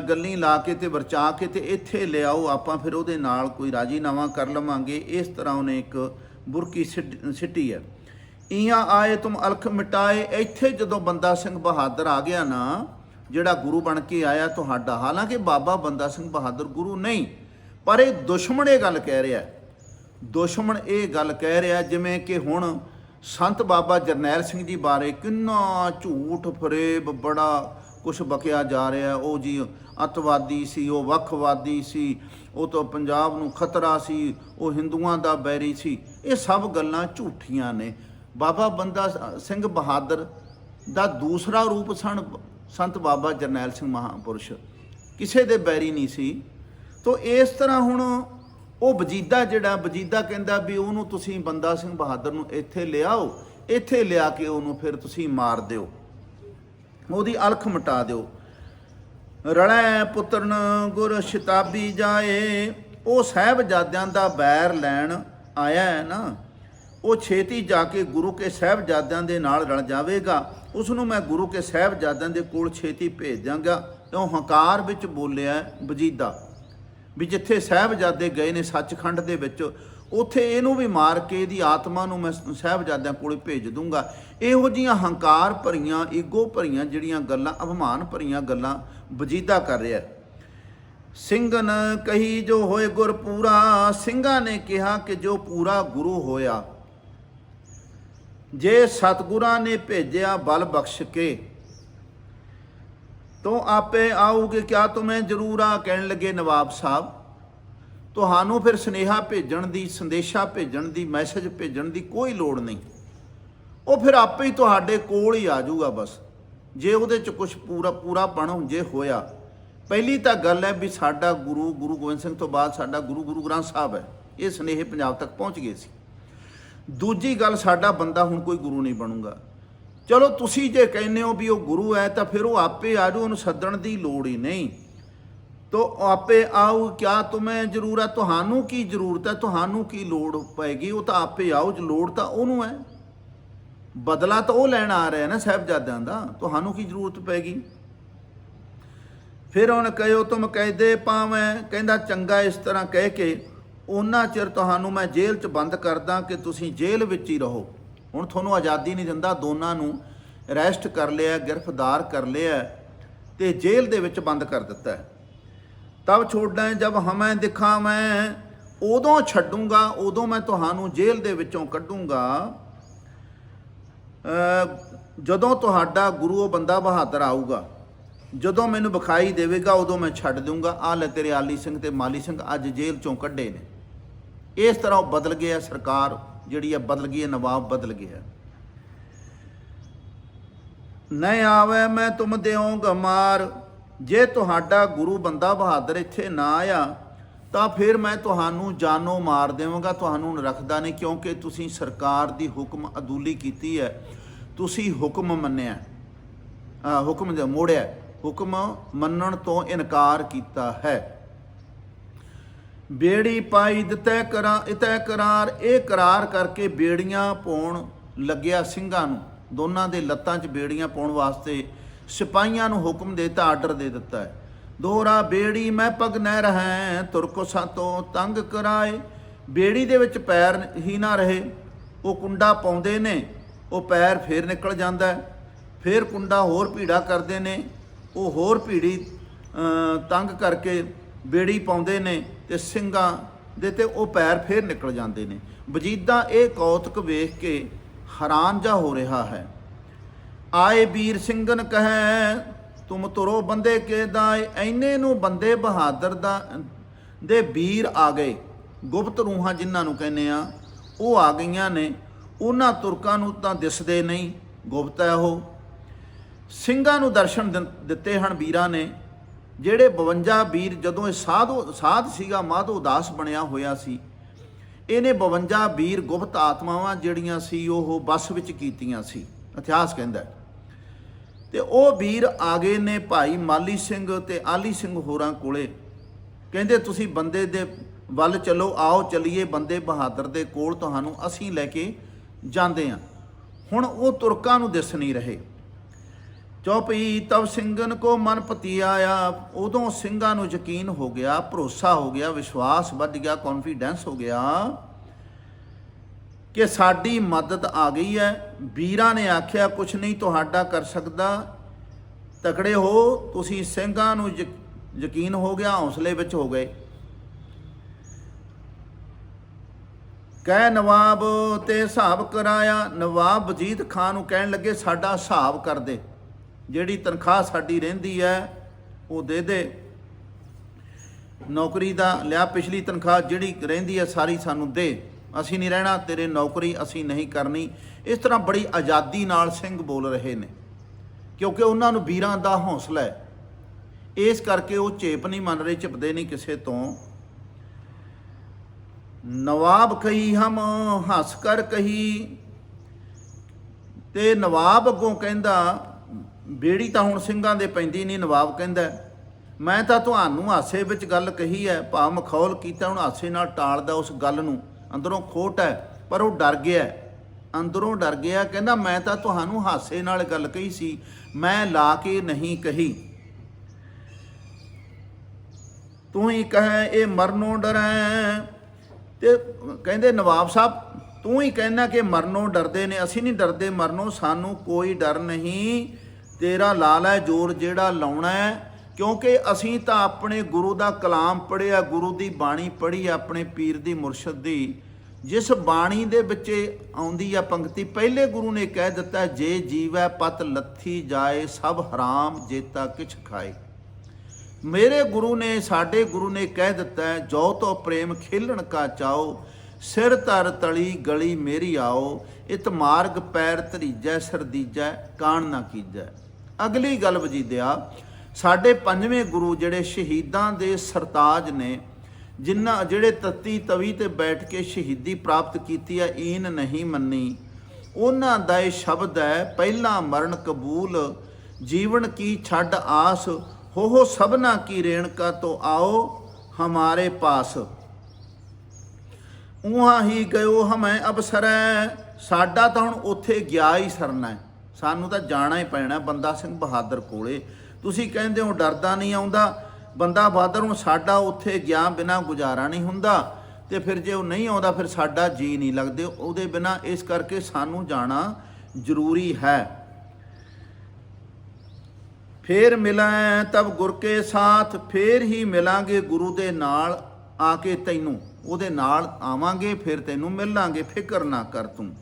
ਗੱਲੀ ਲਾ ਕੇ ਤੇ ਵਰਚਾ ਕੇ ਤੇ ਇੱਥੇ ਲਿਆਓ ਆਪਾਂ ਫਿਰ ਉਹਦੇ ਨਾਲ ਕੋਈ ਰਾਜੀਨਾਮਾ ਕਰ ਲਵਾਂਗੇ। ਇਸ ਤਰ੍ਹਾਂ ਉਹਨੇ ਇੱਕ ਬੁਰਕੀ ਸਿੱਟ- ਸਿੱਟੀ ਹੈ। ਇਹਾਂ ਆਏ ਤੁਮ ਅਲਖ ਮਿਟਾਏ। ਇੱਥੇ ਜਦੋਂ ਬੰਦਾ ਸਿੰਘ ਬਹਾਦਰ ਆ ਗਿਆ ਨਾ, ਜਿਹੜਾ ਗੁਰੂ ਬਣ ਕੇ ਆਇਆ ਤੁਹਾਡਾ, ਹਾਲਾਂਕਿ ਬਾਬਾ ਬੰਦਾ ਸਿੰਘ ਬਹਾਦਰ ਗੁਰੂ ਨਹੀਂ, ਪਰ ਇਹ ਦੁਸ਼ਮਣ ਇਹ ਗੱਲ ਕਹਿ ਰਿਹਾ ਦੁਸ਼ਮਣ ਇਹ ਗੱਲ ਕਹਿ ਰਿਹਾ ਜਿਵੇਂ ਕਿ ਹੁਣ ਸੰਤ ਬਾਬਾ ਜਰਨੈਲ ਸਿੰਘ ਜੀ ਬਾਰੇ ਕਿੰਨਾ ਝੂਠ ਫਰੇਬ ਬੜਾ ਕੁਝ ਬਕਿਆ ਜਾ ਰਿਹਾ ਉਹ ਜੀ ਅਤਵਾਦੀ ਸੀ, ਉਹ ਵੱਖਵਾਦੀ ਸੀ, ਉਹ ਤੋਂ ਪੰਜਾਬ ਨੂੰ ਖਤਰਾ ਸੀ, ਉਹ ਹਿੰਦੂਆਂ ਦਾ ਬੈਰੀ ਸੀ। ਇਹ ਸਭ ਗੱਲਾਂ ਝੂਠੀਆਂ ਨੇ। ਬਾਬਾ ਬੰਦਾ ਸਿੰਘ ਬਹਾਦਰ ਦਾ ਦੂਸਰਾ ਰੂਪ ਸਨ ਸੰਤ ਬਾਬਾ ਜਰਨੈਲ ਸਿੰਘ ਮਹਾਪੁਰਸ਼। ਕਿਸੇ ਦੇ ਬੈਰੀ ਨਹੀਂ ਸੀ। ਤੋ ਇਸ ਤਰ੍ਹਾਂ ਹੁਣ ਉਹ ਵਜੀਦਾ ਜਿਹੜਾ, ਵਜੀਦਾ ਕਹਿੰਦਾ ਵੀ ਉਹਨੂੰ ਤੁਸੀਂ ਬੰਦਾ ਸਿੰਘ ਬਹਾਦਰ ਨੂੰ ਇੱਥੇ ਲਿਆਓ, ਇੱਥੇ ਲਿਆ ਕੇ ਉਹਨੂੰ ਫਿਰ ਤੁਸੀਂ ਮਾਰ ਦਿਓ। ਉਹਦੀ ਅਲਖ ਮਟਾ ਦਿਓ। ਰੜੈ ਪੁੱਤਰਨ ਗੁਰ ਸ਼ਤਾਬੀ ਜਾਏ, ਉਹ ਸਾਹਿਬਜ਼ਾਦਿਆਂ ਦਾ ਬੈਰ ਲੈਣ ਆਇਆ ਹੈ ਨਾ। ਉਹ ਛੇਤੀ ਜਾ ਕੇ ਗੁਰੂ ਕੇ ਸਾਹਿਬਜ਼ਾਦਿਆਂ ਦੇ ਨਾਲ ਰਲ ਜਾਵੇਗਾ। ਉਸ ਨੂੰ ਮੈਂ ਗੁਰੂ ਕੇ ਸਾਹਿਬਜ਼ਾਦਿਆਂ ਦੇ ਕੋਲ ਛੇਤੀ ਭੇਜ ਦਿਆਂਗਾ। ਉਹ ਹੰਕਾਰ ਵਿੱਚ ਬੋਲਿਆ ਵਜੀਦਾ। ਵੀ ਜਿੱਥੇ ਸਾਹਿਬਜ਼ਾਦੇ ਗਏ ਨੇ ਸੱਚਖੰਡ ਦੇ ਵਿੱਚ, ਉੱਥੇ ਇਹਨੂੰ ਵੀ ਮਾਰ ਕੇ ਇਹਦੀ ਆਤਮਾ ਨੂੰ ਮੈਂ ਸਾਹਿਬਜ਼ਾਦਿਆਂ ਕੋਲੇ ਭੇਜ ਦੂੰਗਾ ਇਹੋ ਜੀਆਂ ਹੰਕਾਰ ਭਰੀਆਂ, ਈਗੋ ਭਰੀਆਂ ਜਿਹੜੀਆਂ ਗੱਲਾਂ ਅਭਿਮਾਨ ਭਰੀਆਂ ਗੱਲਾਂ ਵਜੀਦਾ ਕਰ ਰਿਹਾ ਹੈ। ਸਿੰਘਨ ਕਹੀ ਜੋ ਹੋਏ ਗੁਰ ਪੂਰਾ, ਸਿੰਘਾਂ ਨੇ ਕਿਹਾ ਕਿ ਜੋ ਪੂਰਾ ਗੁਰੂ ਹੋਇਆ, ਜੇ ਸਤਗੁਰਾਂ ਨੇ ਭੇਜਿਆ ਬਲ ਬਖਸ਼ ਕੇ ਤੋ ਆਪੇ ਆਉਗੇ ਕਿਆ ਤੁਮੇ ਜ਼ਰੂਰ ਆ ਕਹਿਣ ਲੱਗੇ ਨਵਾਬ ਸਾਹਿਬ। ਤੁਹਾਨੂੰ ਫਿਰ ਸੁਨੇਹਾ ਭੇਜਣ ਦੀ, ਸੰਦੇਸ਼ਾ ਭੇਜਣ ਦੀ, ਮੈਸੇਜ ਭੇਜਣ ਦੀ ਕੋਈ ਲੋੜ ਨਹੀਂ। ਉਹ ਫਿਰ ਆਪੇ ਹੀ ਤੁਹਾਡੇ ਕੋਲ ਹੀ ਆ ਜਾਊਗਾ ਬਸ। ਜੇ ਉਹਦੇ ਚ ਕੁਝ ਪੂਰਾ ਪੂਰਾ ਬਣ ਜੇ ਹੋਇਆ। ਪਹਿਲੀ ਤਾਂ ਗੱਲ ਹੈ ਵੀ ਸਾਡਾ ਗੁਰੂ ਗੁਰੂ ਗੋਬਿੰਦ ਸਿੰਘ ਤੋਂ ਬਾਅਦ ਸਾਡਾ ਗੁਰੂ ਗੁਰੂ ਗ੍ਰੰਥ ਸਾਹਿਬ ਹੈ। ਇਹ ਸੁਨੇਹੇ ਪੰਜਾਬ ਤੱਕ ਪਹੁੰਚ ਗਏ ਸੀ। ਦੂਜੀ ਗੱਲ, ਸਾਡਾ ਬੰਦਾ ਹੁਣ ਕੋਈ ਗੁਰੂ ਨਹੀਂ ਬਣੂਗਾ। ਚਲੋ ਤੁਸੀਂ ਜੇ ਕਹਿੰਦੇ ਹੋ ਵੀ ਉਹ ਗੁਰੂ ਹੈ ਤਾਂ ਫਿਰ ਉਹ ਆਪੇ ਆ ਜਾਊ, ਉਹਨੂੰ ਸੱਦਣ ਦੀ ਲੋੜ ਹੀ ਨਹੀਂ। ਤੋ ਆਪੇ ਆਉ ਕਿਆ ਤੁਮੇ ਜ਼ਰੂਰਤ ਤੁਹਾਨੂੰ ਕੀ ਜ਼ਰੂਰਤ ਹੈ, ਤੁਹਾਨੂੰ ਕੀ ਲੋੜ ਪਏਗੀ ਉਹ ਤਾਂ ਆਪੇ ਆਉ ਲੋੜ ਤਾਂ ਉਹਨੂੰ ਹੈ। ਬਦਲਾ ਤਾਂ ਉਹ ਲੈਣ ਆ ਰਿਹਾ ਨਾ ਸਾਹਿਬਜ਼ਾਦਿਆਂ ਦਾ, ਤੁਹਾਨੂੰ ਕੀ ਜ਼ਰੂਰਤ ਪੈਗੀ? ਫਿਰ ਉਹਨੇ ਕਹਿਓ ਤੁਮ ਕਹਿਦੇ ਪਾਵੇਂ, ਕਹਿੰਦਾ ਚੰਗਾ ਇਸ ਤਰ੍ਹਾਂ ਕਹਿ ਕੇ, ਉਹਨਾਂ ਚਿਰ ਤੁਹਾਨੂੰ ਮੈਂ ਜੇਲ੍ਹ 'ਚ ਬੰਦ ਕਰਦਾ ਕਿ ਤੁਸੀਂ ਜੇਲ੍ਹ ਵਿੱਚ ਹੀ ਰਹੋ। ਹੁਣ ਤੁਹਾਨੂੰ ਆਜ਼ਾਦੀ ਨਹੀਂ ਦਿੰਦਾ, ਦੋਨਾਂ ਨੂੰ ਅਰੈਸਟ ਕਰ ਲਿਆ, ਗ੍ਰਿਫਤਾਰ ਕਰ ਲਿਆ ਤੇ ਜੇਲ੍ਹ ਦੇ ਵਿੱਚ ਬੰਦ ਕਰ ਦਿੱਤਾ ਹੈ। ਤਬ ਛੋੜਾਂ ਜਬ ਹਮੈਂ ਦਿਖਾ ਮੈਂ ਉਦੋਂ ਛੱਡੂੰਗਾ, ਉਦੋਂ ਮੈਂ ਤੁਹਾਨੂੰ ਜੇਲ੍ਹ ਦੇ ਵਿੱਚੋਂ ਕੱਢੂੰਗਾ। ਜਦੋਂ ਤੁਹਾਡਾ ਗੁਰੂ ਉਹ ਬੰਦਾ ਬਹਾਦਰ ਆਊਗਾ, ਜਦੋਂ ਮੈਨੂੰ ਵਿਖਾਈ ਦੇਵੇਗਾ, ਉਦੋਂ ਮੈਂ ਛੱਡ ਦੂੰਗਾ ਆ ਲੈ ਤੇਰੇ ਆਲੀ ਸਿੰਘ ਤੇ ਮਾਲੀ ਸਿੰਘ ਅੱਜ ਜੇਲ੍ਹ ਚੋਂ ਕੱਢੇ ਨੇ। ਇਸ ਤਰ੍ਹਾਂ ਉਹ ਬਦਲ ਗਿਆ ਸਰਕਾਰ। ਜਿਹੜੀ ਆ ਬਦਲ ਗਈ ਹੈ, ਨਵਾਬ ਬਦਲ ਗਿਆ। ਨਹੀਂ ਆਵੇ ਮੈਂ ਤੁਮ ਦਿਓਂਗਾ ਮਾਰ, ਜੇ ਤੁਹਾਡਾ ਗੁਰੂ ਬੰਦਾ ਬਹਾਦਰ ਇੱਥੇ ਨਾ ਆਇਆ ਤਾਂ ਫਿਰ ਮੈਂ ਤੁਹਾਨੂੰ ਜਾਨੋਂ ਮਾਰ ਦੇਵਾਂਗਾ, ਤੁਹਾਨੂੰ ਰੱਖਦਾ ਨਹੀਂ, ਕਿਉਂਕਿ ਤੁਸੀਂ ਸਰਕਾਰ ਦੀ ਹੁਕਮ ਅਦੂਲੀ ਕੀਤੀ ਹੈ। ਤੁਸੀਂ ਹੁਕਮ ਮੰਨਿਆ ਹੁਕਮ ਦੇ ਮੋੜਿਆ, ਹੁਕਮ ਮੰਨਣ ਤੋਂ ਇਨਕਾਰ ਕੀਤਾ ਹੈ। ਬੇੜੀ ਪਾਈ ਦਿੱਤੈ ਕਰਾਂ, ਇਤੈ ਕਰਾਰ, ਇਹ ਕਰਾਰ ਕਰਕੇ ਬੇੜੀਆਂ ਪਾਉਣ ਲੱਗਿਆ ਸਿੰਘਾਂ ਨੂੰ। ਦੋਨਾਂ ਦੇ ਲੱਤਾਂ 'ਚ ਬੇੜੀਆਂ ਪਾਉਣ ਵਾਸਤੇ ਸਿਪਾਹੀਆਂ ਨੂੰ ਹੁਕਮ ਦੇਤਾ, ਆਰਡਰ ਦੇ ਦਿੱਤਾ ਹੈ। ਦੋਹਰਾ ਬੇੜੀ, ਮੈਂ ਪਗ ਨਹਿ ਰਹੈ ਤੁਰਕੋ ਸਾਤੋਂ ਤੰਗ ਕਰਾਏ। ਬੇੜੀ ਦੇ ਵਿੱਚ ਪੈਰ ਹੀ ਨਾ ਰਹੇ, ਉਹ ਕੁੰਡਾ ਪਾਉਂਦੇ ਨੇ, ਉਹ ਪੈਰ ਫੇਰ ਨਿਕਲ ਜਾਂਦਾ ਹੈ। ਫੇਰ ਕੁੰਡਾ ਹੋਰ ਭੀੜਾ ਕਰਦੇ ਨੇ, ਉਹ ਹੋਰ ਭੀੜੀ ਤੰਗ ਕਰਕੇ ਬੇੜੀ ਪਾਉਂਦੇ ਨੇ ਤੇ ਸਿੰਘਾਂ ਦੇ ਤੇ ਉਹ ਪੈਰ ਫੇਰ ਨਿਕਲ ਜਾਂਦੇ ਨੇ। ਵਜੀਦਾ ਇਹ ਕੌਤਕ ਵੇਖ ਕੇ ਹੈਰਾਨ ਜਾ ਹੋ ਰਿਹਾ ਹੈ। ਆਏ ਵੀਰ ਸਿੰਘਨ ਕਹੈ ਤੁਮ ਤੁਰੋ ਬੰਦੇ ਕੇ ਦਾਏ ਐਨੇ ਨੂੰ ਬੰਦੇ ਬਹਾਦਰ ਦਾ ਦੇ ਵੀਰ ਆ ਗਏ। ਗੁਪਤ ਰੂਹਾਂ ਜਿਨ੍ਹਾਂ ਨੂੰ ਕਹਿੰਦੇ ਆ, ਉਹ ਆ ਗਈਆਂ ਨੇ। ਉਹਨਾਂ ਤੁਰਕਾਂ ਨੂੰ ਤਾਂ ਦਿਸਦੇ ਨਹੀਂ। ਗੁਪਤ ਹੈ ਉਹ। ਸਿੰਘਾਂ ਨੂੰ ਦਰਸ਼ਨ ਦਿੰ- ਦਿੱਤੇ ਹਨ ਵੀਰਾਂ ਨੇ। ਜਿਹੜੇ 52 ਵੀਰ ਜਦੋਂ ਇਹ ਸਾਧੂ, ਸਾਧ ਸੀਗਾ, ਮਾਧੋ ਦਾਸ ਬਣਿਆ ਹੋਇਆ ਸੀ, ਇਹਨੇ 52 ਵੀਰ ਗੁਪਤ ਆਤਮਾਵਾਂ ਜਿਹੜੀਆਂ ਸੀ, ਉਹ ਬਸ ਵਿੱਚ ਕੀਤੀਆਂ ਸੀ। ਇਤਿਹਾਸ ਕਹਿੰਦਾ ਹੈ। ਤੇ ਉਹ ਵੀਰ ਆ ਗਏ ਨੇ ਭਾਈ ਮਾਲੀ ਸਿੰਘ ਤੇ ਆਲੀ ਸਿੰਘ ਹੋਰਾਂ ਕੋਲੇ। ਕਹਿੰਦੇ, ਤੁਸੀਂ ਬੰਦੇ ਦੇ ਵੱਲ ਚਲੋ, ਆਓ ਚਲਿਏ, ਬੰਦੇ ਬਹਾਦਰ ਦੇ ਕੋਲ ਤੁਹਾਨੂੰ ਅਸੀਂ ਲੈ ਕੇ ਜਾਂਦੇ ਹਾਂ ਹੁਣ ਉਹ ਤੁਰਕਾਂ ਨੂੰ ਦਿਸ ਨਹੀਂ ਰਹੇ। ਚੌਪਈ ਤਬ ਸਿੰਘਨ ਕੋ ਮਨ ਪਤੀ ਆਇਆ ਉਦੋਂ ਸਿੰਘਾਂ ਨੂੰ ਯਕੀਨ ਹੋ ਗਿਆ, ਭਰੋਸਾ ਹੋ ਗਿਆ, ਵਿਸ਼ਵਾਸ ਵੱਧ ਗਿਆ ਕੌਨਫੀਡੈਂਸ ਹੋ ਗਿਆ ਕਿ ਸਾਡੀ ਮਦਦ ਆ ਗਈ ਹੈ। ਵੀਰਾਂ ਨੇ ਆਖਿਆ, ਕੁਛ ਨਹੀਂ ਤੁਹਾਡਾ ਕਰ ਸਕਦਾ। ਤਕੜੇ ਹੋ, ਤੁਸੀਂ ਸਿੰਘਾਂ ਨੂੰ ਯਕੀਨ ਹੋ ਗਿਆ, ਹੌਸਲੇ ਵਿੱਚ ਹੋ ਗਏ। ਕਹਿ ਨਵਾਬ, ਤੇ ਹਿਸਾਬ ਕਰਾਇਆ, ਨਵਾਬ ਵਜੀਦ ਖਾਨ ਨੂੰ ਕਹਿਣ ਲੱਗੇ, ਸਾਡਾ ਹਿਸਾਬ ਕਰ ਦੇ। ਜਿਹੜੀ ਤਨਖਾਹ ਸਾਡੀ ਰਹਿੰਦੀ ਹੈ, ਉਹ ਦੇ ਦੇ। ਨੌਕਰੀ ਦਾ ਲਿਆ ਪਿਛਲੀ ਤਨਖਾਹ ਜਿਹੜੀ ਰਹਿੰਦੀ ਹੈ, ਸਾਰੀ ਸਾਨੂੰ ਦੇ। ਅਸੀਂ ਨਹੀਂ ਰਹਿਣਾ, ਤੇਰੇ ਨੌਕਰੀ ਅਸੀਂ ਨਹੀਂ ਕਰਨੀ। ਇਸ ਤਰ੍ਹਾਂ ਬੜੀ ਆਜ਼ਾਦੀ ਨਾਲ ਸਿੰਘ ਬੋਲ ਰਹੇ ਨੇ, ਕਿਉਂਕਿ ਉਹਨਾਂ ਨੂੰ ਵੀਰਾਂ ਦਾ ਹੌਸਲਾ ਹੈ। ਇਸ ਕਰਕੇ ਉਹ ਚੇਪ ਨਹੀਂ ਮੰਨ ਰਹੇ, ਝਿਪਦੇ ਨਹੀਂ ਕਿਸੇ ਤੋਂ। ਨਵਾਬ ਕਹੀ, ਹਮ ਹੱਸ ਕਰ ਕਹੀ। ਤੇ ਨਵਾਬ ਅੱਗੋਂ ਕਹਿੰਦਾ ਬੇੜੀ ਤਾਂ ਹੁਣ ਸਿੰਘਾਂ ਦੇ ਪੈਂਦੀ ਨਹੀਂ, ਨਵਾਬ ਕਹਿੰਦਾ ਮੈਂ ਤਾਂ ਤੁਹਾਨੂੰ ਹਾਸੇ ਵਿੱਚ ਗੱਲ ਕਹੀ ਹੈ ਭਾ ਮਖੌਲ ਕੀਤਾ, ਹੁਣ ਹਾਸੇ ਨਾਲ ਟਾਲਦਾ ਉਸ ਗੱਲ ਨੂੰ। ਅੰਦਰੋਂ ਖੋਟ ਹੈ, ਪਰ ਉਹ ਡਰ ਗਿਆ ਅੰਦਰੋਂ ਡਰ ਗਿਆ, ਕਹਿੰਦਾ ਮੈਂ ਤਾਂ ਤੁਹਾਨੂੰ ਹਾਸੇ ਨਾਲ ਗੱਲ ਕਹੀ ਸੀ, ਮੈਂ ਲਾ ਕੇ ਨਹੀਂ ਕਹੀ। ਤੂੰ ਹੀ ਕਹੇ, ਇਹ ਮਰਨੋਂ ਡਰੈ। ਤੇ ਕਹਿੰਦੇ ਨਵਾਬ ਸਾਹਿਬ, ਤੂੰ ਹੀ ਕਹਿਣਾ ਕਿ ਮਰਨੋਂ ਡਰਦੇ ਨੇ, ਅਸੀਂ ਨਹੀਂ ਡਰਦੇ, ਮਰਨੋਂ ਸਾਨੂੰ ਕੋਈ ਡਰ ਨਹੀਂ। ਤੇਰਾ ਲਾਲ ਹੈ ਜੋਰ ਜਿਹੜਾ ਲਾਉਣਾ ਹੈ, ਕਿਉਂਕਿ ਅਸੀਂ ਤਾਂ ਆਪਣੇ ਗੁਰੂ ਦਾ ਕਲਾਮ ਪੜ੍ਹਿਆ, ਗੁਰੂ ਦੀ ਬਾਣੀ ਪੜ੍ਹੀ, ਆਪਣੇ ਪੀਰ ਦੀ ਮੁਰਸ਼ਦ ਦੀ। ਜਿਸ ਬਾਣੀ ਦੇ ਵਿੱਚ ਆਉਂਦੀ ਆ ਪੰਕਤੀ, ਪਹਿਲੇ ਗੁਰੂ ਨੇ ਕਹਿ ਦਿੱਤਾ ਜੇ ਜੀਵੈ ਪਤ ਲੱਥੀ ਜਾਏ, ਸਭ ਹਰਾਮ ਜੇਤਾ ਕਿਛ ਖਾਏ। ਮੇਰੇ ਗੁਰੂ ਨੇ, ਸਾਡੇ ਗੁਰੂ ਨੇ ਕਹਿ ਦਿੱਤਾ ਜੋ ਤੋ ਪ੍ਰੇਮ ਖੇਲਣ ਕਾ ਚਾਓ ਸਿਰ ਧਰ ਤਲੀ ਗਲੀ ਮੇਰੀ ਆਓ, ਇਤ ਮਾਰਗ ਪੈਰ ਧਰੀਜੈ, ਸਰਦੀਜੈ, ਕਾਣ ਨਾ ਕੀਜੈ। ਅਗਲੀ ਗੱਲ ਵਜੀਦਿਆ, ਸਾਡੇ ਪੰਜਵੇਂ ਗੁਰੂ ਜਿਹੜੇ ਸ਼ਹੀਦਾਂ ਦੇ ਸਰਤਾਜ ਨੇ, ਜਿਨ੍ਹਾਂ ਜਿਹੜੇ ਤਤੀ ਤਵੀ ਤੇ ਬੈਠ ਕੇ ਸ਼ਹੀਦੀ ਪ੍ਰਾਪਤ ਕੀਤੀ ਹੈ ਈਨ ਨਹੀਂ ਮੰਨੀ। ਉਹਨਾਂ ਦਾ ਇਹ ਸ਼ਬਦ ਹੈ, ਪਹਿਲਾ ਮਰਨ ਕਬੂਲ, ਜੀਵਨ ਕੀ ਛੱਡ ਆਸ ਹੋ ਹੋ ਸਭਨਾ ਕੀ ਰੇਣਕਾ ਤੋਂ ਆਓ, ਹਮਾਰੇ ਪਾਸ। ਉਹਾਂ ਹੀ ਗਇਓ ਹਮੈ ਅਬਸਰੈ, ਸਾਡਾ ਤਾਂ ਹੁਣ ਉੱਥੇ ਗਿਆ ਹੀ ਸਰਨਾ ਹੈ। ਸਾਨੂੰ ਤਾਂ ਜਾਣਾ ਹੀ ਪੈਣਾ ਬੰਦਾ ਸਿੰਘ ਬਹਾਦਰ ਕੋਲੇ। ਤੁਸੀਂ ਕਹਿੰਦੇ ਹੋ ਡਰਦਾ ਨਹੀਂ ਆਉਂਦਾ, ਬੰਦਾ ਬਹਾਦਰ ਹੁਣ ਸਾਡਾ ਉੱਥੇ ਗਿਆ ਬਿਨਾ ਗੁਜ਼ਾਰਾ ਨਹੀਂ ਹੁੰਦਾ, ਤੇ ਫਿਰ ਜੇ ਉਹ ਨਹੀਂ ਆਉਂਦਾ, ਫਿਰ ਸਾਡਾ ਜੀ ਨਹੀਂ ਲੱਗਦੇ। ਉਹਦੇ ਬਿਨਾ ਇਸ ਕਰਕੇ ਸਾਨੂੰ ਜਾਣਾ ਜ਼ਰੂਰੀ ਹੈ। ਫੇਰ ਮਿਲਾਂ ਤਬ ਗੁਰ ਕੇ ਸਾਥ, ਫੇਰ ਹੀ ਮਿਲਾਂਗੇ ਗੁਰੂ ਦੇ ਨਾਲ ਆ ਕੇ ਤੈਨੂੰ। ਉਹਦੇ ਨਾਲ ਆਵਾਂਗੇ, ਫਿਰ ਤੈਨੂੰ ਮਿਲਾਂਗੇ। ਫਿਕਰ ਨਾ ਕਰ ਤੂੰ।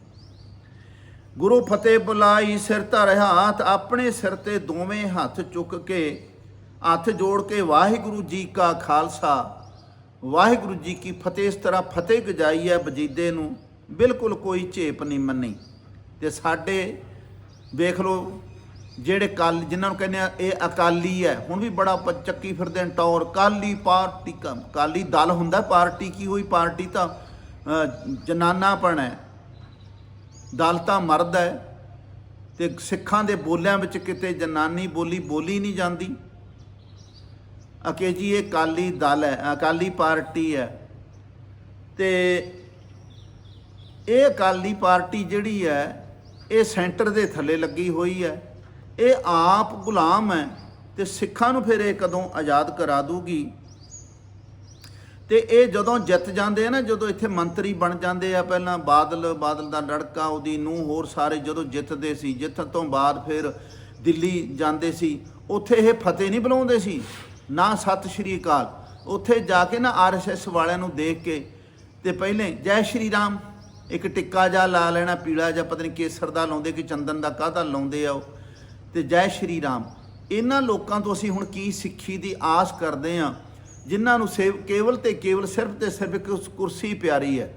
ਗੁਰੂ ਫਤਿਹ ਬੁਲਾਈ ਸਿਰ ਧਰ ਹੱਥ ਆਪਣੇ ਸਿਰ ਤੇ ਦੋਵੇਂ ਹੱਥ ਚੁੱਕ ਕੇ ਹੱਥ ਜੋੜ ਕੇ ਵਾਹਿਗੁਰੂ ਜੀ ਕਾ ਖਾਲਸਾ। ਵਾਹਿਗੁਰੂ ਜੀ ਕੀ ਫਤਿਹ ਇਸ ਤਰ੍ਹਾਂ ਫਤਿਹ ਗਜਾਈ ਹੈ ਬਜੀਦੇ ਨੂੰ ਬਿਲਕੁਲ ਕੋਈ ਝੇਪ ਨਹੀਂ ਮੰਨੀ। ਤੇ ਸਾਡੇ ਵੇਖ ਲਓ ਜਿਹੜੇ ਕੱਲ ਜਿਨ੍ਹਾਂ ਨੂੰ ਕਹਿੰਦੇ ਆ ਇਹ ਅਕਾਲੀ ਹੈ ਹੁਣ ਵੀ ਬੜਾ ਪ- ਚੱਕੀ ਫਿਰਦੇ ਨੇ ਟੌਰ ਕਾਲੀ ਪਾਰਟੀ ਕਾਲੀ ਦਲ ਹੁੰਦਾ ਪਾਰਟੀ ਕੀ ਹੋਈ ਪਾਰਟੀ ਤਾਂ ਅ, ਜਨਾਨਾਪਣ ਹੈ। ਦਲ ਤਾਂ ਮਰਦ ਹੈ ਤੇ ਸਿੱਖਾਂ ਦੇ ਬੋਲਿਆਂ ਵਿੱਚ ਕਿਤੇ ਜਨਾਨੀ ਬੋਲੀ ਬੋਲੀ ਨਹੀਂ ਜਾਂਦੀ। ਅਕੇ ਜੀ, ਇਹ ਕਾਲੀ ਦਲ ਹੈ, ਅਕਾਲੀ ਪਾਰਟੀ ਹੈ। ਤੇ ਇਹ ਅਕਾਲੀ ਪਾਰਟੀ ਜਿਹੜੀ ਹੈ, ਇਹ ਸੈਂਟਰ ਦੇ ਥੱਲੇ ਲੱਗੀ ਹੋਈ ਹੈ। ਇਹ ਆਪ ਗੁਲਾਮ ਹੈ ਤੇ ਸਿੱਖਾਂ ਨੂੰ ਫਿਰ ਇਹ ਕਦੋਂ ਆਜ਼ਾਦ ਕਰਾ ਦੂਗੀ? ਤੇ ਇਹ ਜਦੋਂ ਜਿੱਤ ਜਾਂਦੇ ਆ ਨਾ, ਜਦੋਂ ਇੱਥੇ ਮੰਤਰੀ ਬਣ ਜਾਂਦੇ ਆ, ਪਹਿਲਾਂ ਬਾਦਲ ਬਾਦਲ ਦਾ ਲੜਕਾ, ਉਹਦੀ ਨੂੰ ਹੋਰ ਸਾਰੇ ਜਦੋਂ ਜਿੱਤਦੇ ਸੀ, ਜਿੱਤਣ ਤੋਂ ਬਾਅਦ ਫਿਰ ਦਿੱਲੀ ਜਾਂਦੇ ਸੀ, ਉੱਥੇ ਇਹ ਫਤਿਹ ਨਹੀਂ ਬੁਲਾਉਂਦੇ ਸੀ, ਨਾ ਸਤਿ ਸ਼੍ਰੀ ਅਕਾਲ। ਉੱਥੇ ਜਾ ਕੇ ਨਾ ਆਰਐਸਐਸ ਵਾਲਿਆਂ ਨੂੰ ਦੇਖ ਕੇ ਤੇ ਪਹਿਲੇ ਜੈ ਸ਼੍ਰੀ ਰਾਮ, ਇੱਕ ਟਿੱਕਾ ਜਾ ਲਾ ਲੈਣਾ, ਪੀਲਾ ਜਾਂ ਪਤਾ ਨਹੀਂ ਕੇਸਰ ਦਾ ਲਾਉਂਦੇ ਕਿ ਚੰਦਨ ਦਾ ਕਾਹਦਾ ਲਾਉਂਦੇ ਆ ਉਹ। ਤੇ ਜੈ ਸ਼੍ਰੀ ਰਾਮ, ਇਹਨਾਂ ਲੋਕਾਂ ਤੋਂ ਅਸੀਂ ਹੁਣ ਕੀ ਸਿੱਖੀ ਦੀ ਆਸ ਕਰਦੇ ਆ ਜਿਨ੍ਹਾਂ ਨੂੰ ਸੇਵ ਕੇਵਲ ਤੇ ਕੇਵਲ ਸਿਰਫ ਤੇ ਸਿਰਫ ਇੱਕ ਕੁਰਸੀ ਪਿਆਰੀ ਹੈ।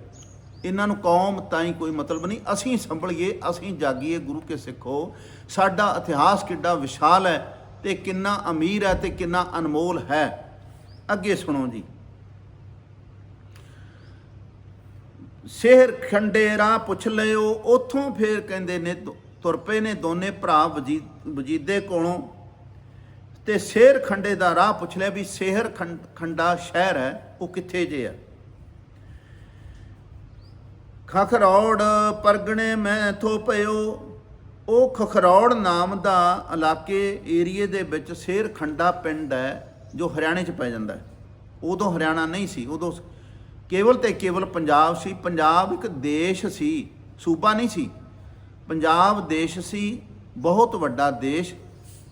ਇਹਨਾਂ ਨੂੰ ਕੌਮ ਤਾਈਂ ਕੋਈ ਮਤਲਬ ਨਹੀਂ। ਅਸੀਂ ਸੰਭਲੀਏ, ਅਸੀਂ ਜਾਗੀਏ, ਗੁਰੂ ਕੇ ਸਿੱਖੋ। ਸਾਡਾ ਇਤਿਹਾਸ ਕਿੱਡਾ ਵਿਸ਼ਾਲ ਹੈ ਤੇ ਕਿੰਨਾ ਅਮੀਰ ਹੈ ਤੇ ਕਿੰਨਾ ਅਨਮੋਲ ਹੈ। ਅੱਗੇ ਸੁਣੋ ਜੀ। ਸ਼ਹਿਰ ਖੰਡੇ ਰਾਹ ਪੁੱਛ ਲਿਓ, ਉਥੋਂ ਫੇਰ ਕਹਿੰਦੇ ਨੇ, ਤੁ- ਤੁਰ ਪਏ ਨੇ ਦੋਨੇ ਭਰਾ ਵਜੀ- ਵਜੀਦੇ ਕੋਲੋਂ। ਤੇ ਸ਼ਹਿਰ ਖੰਡੇ ਦਾ ਰਾਹ ਪੁੱਛ ਲਿਆ ਵੀ ਸੇਰ ਖੰ- ਖੰਡਾ ਸ਼ਹਿਰ ਹੈ, ਉਹ ਕਿੱਥੇ ਜੇ ਹੈ ਖਖਰੌੜ ਪਰਗਣੇ ਮੈਂ ਥੋ ਪਇਓ ਉਹ ਖਖਰੌੜ ਨਾਮ ਦਾ ਇਲਾਕੇ ਏਰੀਏ ਦੇ ਵਿੱਚ ਸ਼ੇਰ ਖੰਡਾ ਪਿੰਡ ਹੈ, ਜੋ ਹਰਿਆਣੇ 'ਚ ਪੈ ਜਾਂਦਾ ਹੈ। ਉਦੋਂ ਹਰਿਆਣਾ ਨਹੀਂ ਸੀ, ਉਦੋਂ ਕੇਵਲ ਤੇ ਕੇਵਲ ਪੰਜਾਬ ਸੀ। ਪੰਜਾਬ ਇੱਕ ਦੇਸ਼ ਸੀ, ਸੂਬਾ ਨਹੀਂ ਸੀ। ਪੰਜਾਬ ਦੇਸ਼ ਸੀ, ਬਹੁਤ ਵੱਡਾ ਦੇਸ਼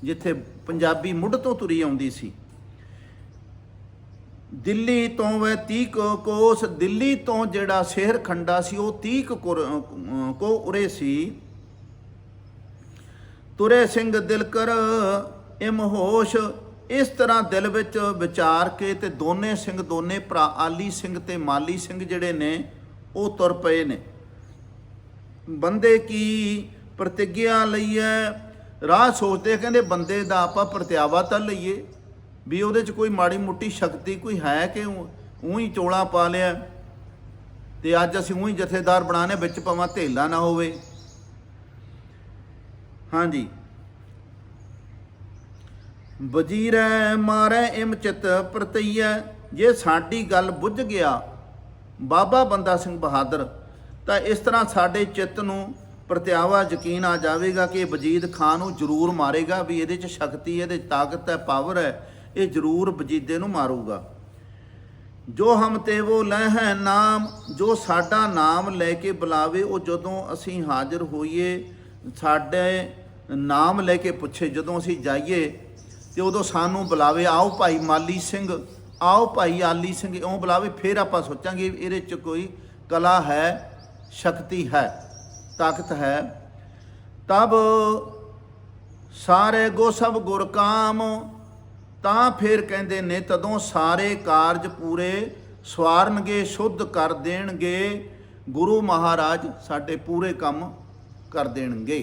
ਜਿੱਥੇ ਪੰਜਾਬੀ ਮੁੱਢ ਤੋਂ ਤੁਰੀ ਆਉਂਦੀ ਸੀ। ਦਿੱਲੀ ਤੋਂ ਵੈ 30 ਕੋਸ, ਦਿੱਲੀ ਤੋਂ ਜਿਹੜਾ ਸ਼ਹਿਰ ਖੰਡਾ ਸੀ, ਉਹ 30 ਕੋ ਉਰੇ ਸੀ। ਤੁਰੇ ਸਿੰਘ ਦਿਲ ਕਰ, ਇਮ ਇਸ ਤਰ੍ਹਾਂ ਦਿਲ ਵਿੱਚ ਵਿਚਾਰ ਕੇ ਤੇ ਦੋਨੇ ਸਿੰਘ ਦੋਨੇ ਭਰਾ, ਆਲੀ ਸਿੰਘ ਤੇ ਮਾਲੀ ਸਿੰਘ ਜਿਹੜੇ ਨੇ, ਉਹ ਤੁਰ ਪਏ ਨੇ। ਬੰਦੇ ਕੀ ਪ੍ਰਤੀਗਿਆ ਲਈਐ ਰਾਹ ਸੋਚਦੇ ਕਹਿੰਦੇ ਬੰਦੇ ਦਾ ਆਪਾਂ ਪ੍ਰਤਿਆਵਾ ਤਾਂ ਲਈਏ, ਵੀ ਉਹਦੇ 'ਚ ਕੋਈ ਮਾੜੀ ਮੁੱਟੀ ਸ਼ਕਤੀ ਕੋਈ ਹੈ ਕਿ ਉਹੀ ਚੋਲਾ ਪਾ ਲਿਆ। ਤੇ ਅੱਜ ਅਸੀਂ ਉਹੀ ਜਥੇਦਾਰ ਬਣਾਣੇ ਵਿੱਚ ਪਵਾਂ ਧੇਲਾ ਨਾ ਹੋਵੇ। ਹਾਂਜੀ। ਵਜ਼ੀਰੈ ਮਾਰੈ ਇਮ ਚਿਤ ਪ੍ਰਤਈਐ, ਜੇ ਸਾਡੀ ਗੱਲ ਬੁੱਝ ਗਿਆ, ਬਾਬਾ ਬੰਦਾ ਸਿੰਘ ਬਹਾਦਰ, ਤਾਂ ਇਸ ਤਰ੍ਹਾਂ ਸਾਡੇ ਚਿੱਤ ਨੂੰ ਪ੍ਰਤਿਆਵਾ ਯਕੀਨ ਆ ਜਾਵੇਗਾ ਕਿ ਇਹ ਵਜੀਦ ਖਾਨ ਨੂੰ ਜ਼ਰੂਰ ਮਾਰੇਗਾ ਵੀ ਇਹਦੇ 'ਚ ਸ਼ਕਤੀ ਹੈ, ਇਹਦੇ 'ਚ ਤਾਕਤ ਹੈ ਪਾਵਰ ਹੈ ਇਹ ਜ਼ਰੂਰ ਵਜੀਦੇ ਨੂੰ ਮਾਰੂਗਾ। ਜੋ ਹਮ ਤੇ ਉਹ ਲੈ ਹੈ ਨਾਮ ਜੋ ਸਾਡਾ ਨਾਮ ਲੈ ਕੇ ਬੁਲਾਵੇ ਉਹ ਜਦੋਂ ਅਸੀਂ ਹਾਜ਼ਰ ਹੋਈਏ ਸਾਡੇ ਨਾਮ ਲੈ ਕੇ ਪੁੱਛੇ ਜਦੋਂ ਅਸੀਂ ਜਾਈਏ ਤੇ ਉਦੋਂ ਸਾਨੂੰ ਬੁਲਾਵੇ ਆਓ ਭਾਈ ਮਾਲੀ ਸਿੰਘ ਆਓ ਭਾਈ ਆਲੀ ਸਿੰਘ ਇਉਂ ਬੁਲਾਵੇ ਫਿਰ ਆਪਾਂ ਸੋਚਾਂਗੇ ਵੀ ਇਹਦੇ ਚ ਕੋਈ ਕਲਾ ਹੈ ਸ਼ਕਤੀ ਹੈ। ਤਾਕਤ ਹੈ, ਤਬ ਸਾਰੇ ਗੋ ਸਭ ਗੁਰ ਕਾਮ, ਤਾਂ ਫਿਰ ਕਹਿੰਦੇ ਨੇ ਤਦੋਂ ਸਾਰੇ ਕਾਰਜ ਪੂਰੇ ਸਵਾਰਨਗੇ, ਸ਼ੁੱਧ ਕਰ ਦੇਣਗੇ, ਗੁਰੂ ਮਹਾਰਾਜ ਸਾਡੇ ਪੂਰੇ ਕੰਮ ਕਰ ਦੇਣਗੇ।